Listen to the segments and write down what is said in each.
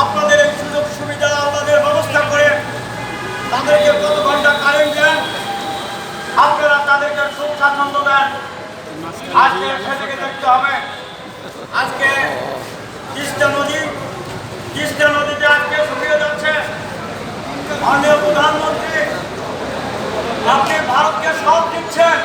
আপনাদের এই সুযোগ সুবিধা, আপনাদের ব্যবস্থা করে তাদেরকে কত ঘণ্টা কারেন্ট দেন। আপনারা তাদেরকে সুখ স্বাচ্ছন্দ্য দেন। আজকে সেদিকে দেখতে হবে। আজকে তিস্তা নদী তিস্তা নদীতে আজকে শুকিয়ে যাচ্ছে। মাননীয় প্রধানমন্ত্রী, আপনি ভারতকে সব দিচ্ছেন।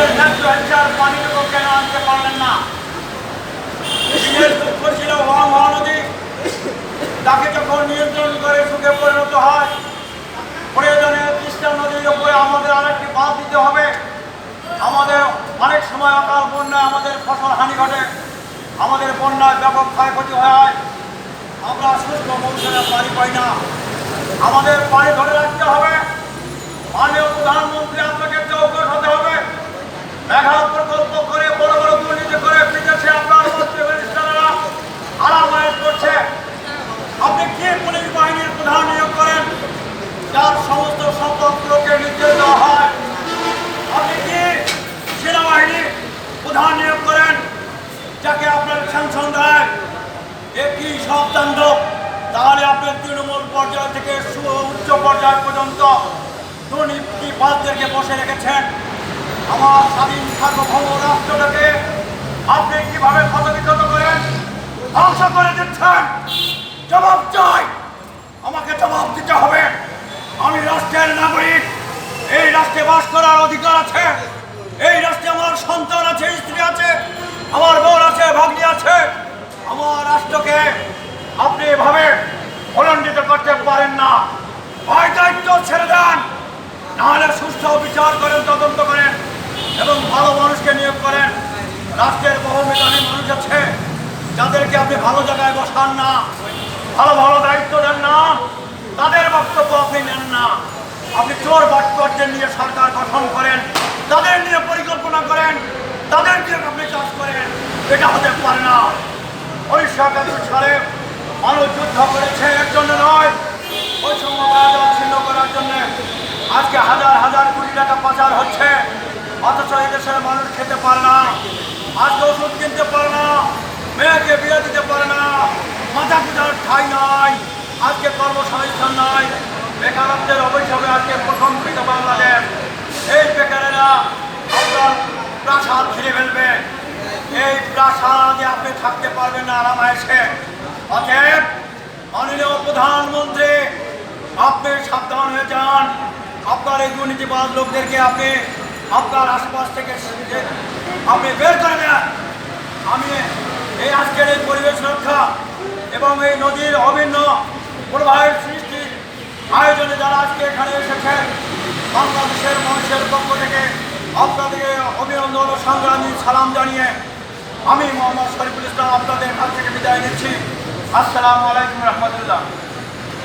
আমাদের ন্যায্য হিংসার পানিটুকু আনতে পারলেন না মহানদী তাকে যখন নিয়ন্ত্রণ করে সুখে পরিণত হয় প্রয়োজনে তিস্তা নদীর উপরে আমাদের আরেকটি বাঁধ দিতে হবে আমাদের অনেক সময় অকাল বন্যায় আমাদের ফসল হানি ঘটে আমাদের বন্যায় ব্যাপক ক্ষয়ক্ষতি হয় আমরা সুস্থ মৌসুমে পানি পাই না আমাদের পানি ধরে রাখতে হবে। মাননীয় প্রধানমন্ত্রী আপনাকে চৌকট হতে হবে মেঘা প্রকল্প করে, বড় বড় দুর্নীতি করে বিদেশে আপনার মন্ত্রী মিনিস্টাররা করছে। আপনি কি পুলিশ বাহিনীর প্রধান নিয়োগ করেন? যার সমস্ত সম্পদগুলোকে নির্দেশ দেওয়া হয়। আপনি কি সেনাবাহিনী প্রধান নিয়োগ করেন? যাকে আপনার স্যাংশন দেয়। এ কি সব তাহলে আপনার তৃণমূল পর্যায় থেকে উচ্চ পর্যায় পর্যন্ত দুর্নীতিবাদদেরকে বসে রেখেছেন। আমার স্বাধীন সার্বভৌম রাষ্ট্রটাকে আপনি কীভাবে ক্ষতবিক্ষত করেন, ধ্বংস করে দিচ্ছেন? জবাব চাই। আমাকে জবাব দিতে হবে। আমি রাষ্ট্রের নাগরিক। এই রাষ্ট্রে বাস করার অধিকার আছে। এই রাষ্ট্রে আমার সন্তান আছে, স্ত্রী আছে, আমার বোন আছে, ভাগ্নি আছে। আমার রাষ্ট্রকে আপনি এভাবে ভলণ্ডিত করতে পারেন না। ভয় দায়িত্ব ছেড়ে দেন। নাহলে সুস্থ বিচার করেন তদন্ত মানুষকে নিয়োগ করেন। রাষ্ট্রের বহুমেধাবী মানুষ আছে, যাদেরকে আপনি ভালো জায়গায় বসান না, ভালো ভালো দায়িত্ব দেন না, তাদের বক্তব্য আপনি নেন না। আপনি চোর বাটপাটদের নিয়ে সরকার গঠন করেন, তাদের নিয়ে পরিকল্পনা করেন, তাদের নিয়ে আপনি চাষ করেন, এটা হতে পারে না। উনিশশো একাত্তর সালে মানুষ যুদ্ধ করেছে, এর জন্য নয় সময় ছিন্ন করার জন্য। আজকে হাজার হাজার কোটি টাকা পাচার হচ্ছে। অথচ এই দেশের মানুষ খেতে পারে না, আজকে ওষুধ কিনতে পারে না, মেয়েকে বিয়ে দিতে পারে না, মাথা পিঠার ঠাই নাই, আজকে কর্মসংস্থান নাই। বেকারত্বের অভিশাপে আজকে প্রথম কৃত বাংলাদেশ। এই বেকারেরা আপনার প্রাসাদ ঘিরে ফেলবে। এই প্রাসাদে আপনি থাকতে পারবেন না আরামায়েশে অতএব মাননীয় প্রধানমন্ত্রী, আপনি সাবধান হয়ে যান। আপনার এই দুর্নীতিবাদ লোকদেরকে আপনি আপনার আশপাশ থেকে আপনি বের করে দেন। আমি এই আজকের এই পরিবেশ রক্ষা এবং এই নদীর অভিন্ন প্রবাহের সৃষ্টি আয়োজনে যারা আজকে এখানে এসেছেন, বাংলাদেশের মানুষের পক্ষ থেকে আপনাদেরকে অভিনন্দন ও সংগ্রামী সালাম জানিয়ে আমি মোহাম্মদ শরীফুল ইসলাম আপনাদের কাছ থেকে বিদায় নিচ্ছি। আসসালামু আলাইকুম রহমতুল্লাহ।